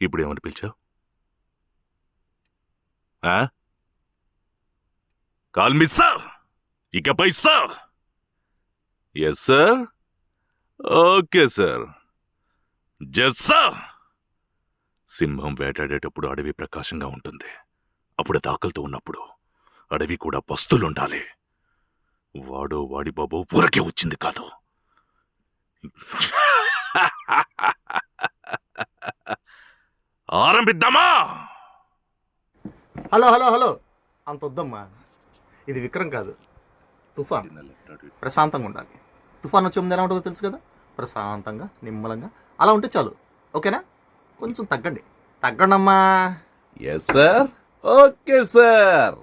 ఇప్పుడు ఏమని పిలిచావు కాల్ మిస్ సార్! ఇకపై sir! Yes sir okay sir just sir సింహం వేటాడేటప్పుడు అడవి ప్రకాశంగా ఉంటుంది. అప్పుడు దాకలతో ఉన్నప్పుడు అడవి కూడా పస్తులుండాలి. వాడో వాడి బాబో ఊరకే వచ్చింది కాదు. ఆరంభిద్దామా? Hello hello hello. అంత వద్దమ్మా. ఇది విక్రమ్ కాదు. తుఫాన్. ప్రశాంతంగా ఉండాలి. తుఫాన్ వచ్చే ముందు ఎలా ఉంటుందో తెలుసు కదా? ప్రశాంతంగా నిమ్మలంగా. అలా ఉంటే చాలు. ఓకేనా? కొంచెం తగ్గండి. తగ్గండమ్మా. Yes sir okay sir